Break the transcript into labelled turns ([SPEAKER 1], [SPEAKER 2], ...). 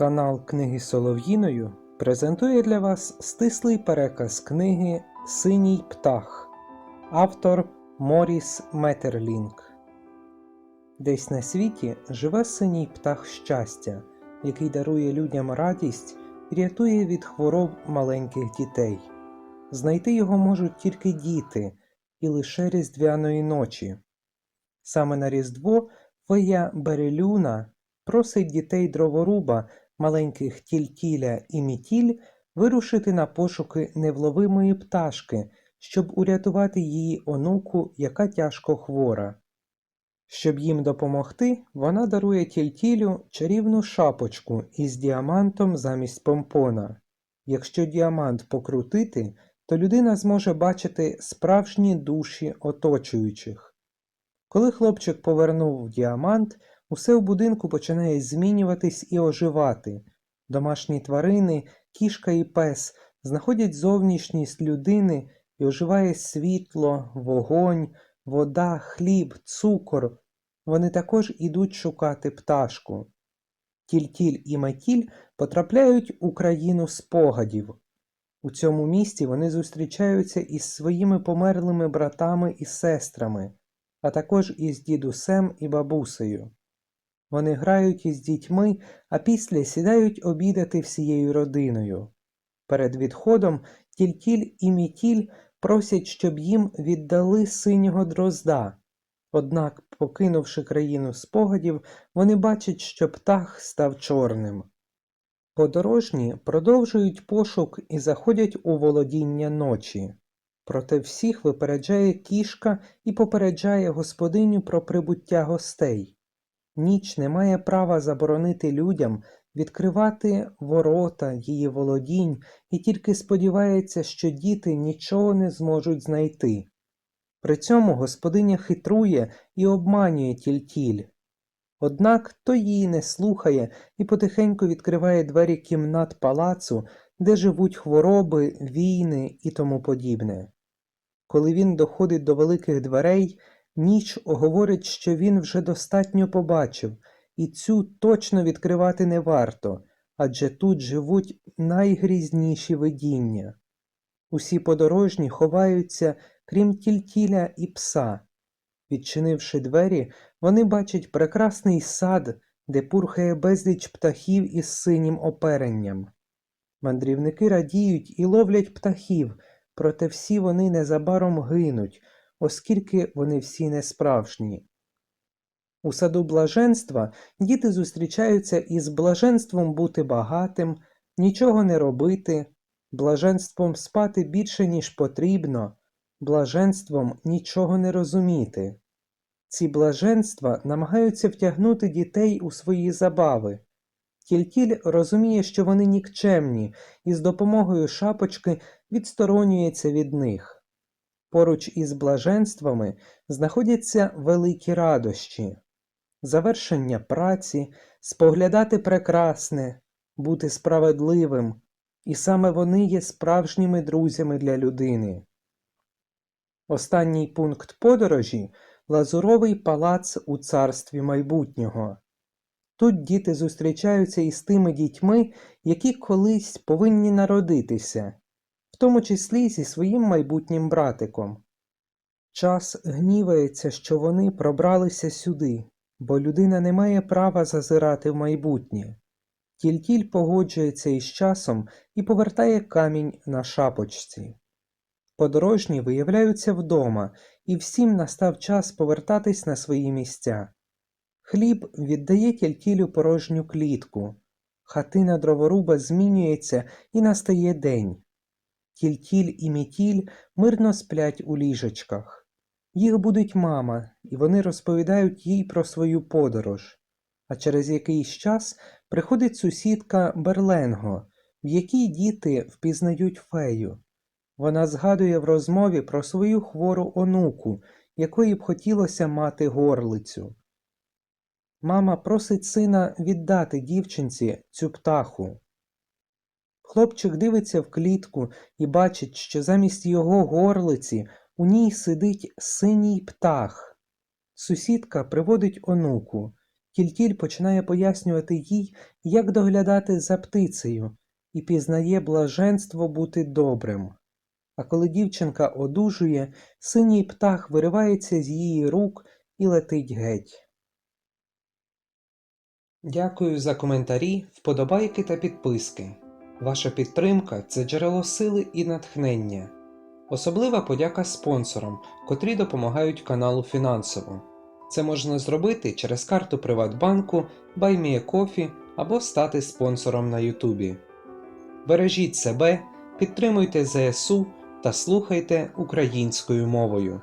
[SPEAKER 1] Канал Книги Солов'їною презентує для вас стислий переказ книги Синій птах, автор Моріс Метерлінг. Десь на світі живе синій птах щастя, який дарує людям радість і рятує від хвороб маленьких дітей. Знайти його можуть тільки діти і лише різдвяної ночі. Саме на Різдво фея Берелюна просить дітей дроворуба, маленьких тільтіля і мітіль вирушити на пошуки невловимої пташки, щоб урятувати її онуку, яка тяжко хвора. Щоб їм допомогти, вона дарує тільтілю чарівну шапочку із діамантом замість помпона. Якщо діамант покрутити, то людина зможе бачити справжні душі оточуючих. Коли хлопчик повернув діамант, усе в будинку починає змінюватись і оживати. Домашні тварини, кішка і пес знаходять зовнішність людини і оживає світло, вогонь, вода, хліб, цукор. Вони також ідуть шукати пташку. Тільтіль і Матіль потрапляють у країну спогадів. У цьому місті вони зустрічаються із своїми померлими братами і сестрами, а також із дідусем і бабусею. Вони грають із дітьми, а після сідають обідати всією родиною. Перед відходом тільтіль і мітіль просять, щоб їм віддали синього дрозда. Однак, покинувши країну спогадів, вони бачать, що птах став чорним. Подорожні продовжують пошук і заходять у володіння ночі. Проте всіх випереджає кішка і попереджає господиню про прибуття гостей. Ніч не має права заборонити людям відкривати ворота її володінь і тільки сподівається, що діти нічого не зможуть знайти. При цьому господиня хитрує і обманює тільтіль. Однак то її не слухає і потихеньку відкриває двері кімнат палацу, де живуть хвороби, війни і тому подібне. Коли він доходить до великих дверей, ніч говорить, що він вже достатньо побачив, і цю точно відкривати не варто, адже тут живуть найгрізніші видіння. Усі подорожні ховаються, крім тільтіля і пса. Відчинивши двері, вони бачать прекрасний сад, де пурхає безліч птахів із синім оперенням. Мандрівники радіють і ловлять птахів, проте всі вони незабаром гинуть, оскільки вони всі несправжні. У саду блаженства діти зустрічаються із блаженством бути багатим, нічого не робити, блаженством спати більше, ніж потрібно, блаженством нічого не розуміти. Ці блаженства намагаються втягнути дітей у свої забави. Тільтіль розуміє, що вони нікчемні, і з допомогою шапочки відсторонюється від них. Поруч із блаженствами знаходяться великі радощі, завершення праці, споглядати прекрасне, бути справедливим, і саме вони є справжніми друзями для людини. Останній пункт подорожі Лазуровий палац у царстві майбутнього. Тут діти зустрічаються із тими дітьми, які колись повинні народитися, тому числі зі своїм майбутнім братиком. Час гнівається, що вони пробралися сюди, бо людина не має права зазирати в майбутнє. Тільтіль погоджується із часом і повертає камінь на шапочці. Подорожні виявляються вдома, і всім настав час повертатись на свої місця. Хліб віддає тільтілю порожню клітку, хатина дроворуба змінюється і настає день. Тільтіль і мітіль мирно сплять у ліжечках. Їх будить мама, і вони розповідають їй про свою подорож. А через якийсь час приходить сусідка Берленго, в якій діти впізнають фею. Вона згадує в розмові про свою хвору онуку, якої б хотілося мати горлицю. Мама просить сина віддати дівчинці цю птаху. Хлопчик дивиться в клітку і бачить, що замість його горлиці у ній сидить синій птах. Сусідка приводить онуку, Тільтіль починає пояснювати їй, як доглядати за птицею, і пізнає блаженство бути добрим. А коли дівчинка одужує, синій птах виривається з її рук і летить геть. Дякую за коментарі, вподобайки та підписки. Ваша підтримка це джерело сили і натхнення. Особлива подяка спонсорам, котрі допомагають каналу фінансово. Це можна зробити через карту Приватбанку, BuyMeACoffee або стати спонсором на Ютубі. Бережіть себе, підтримуйте ЗСУ та слухайте українською мовою.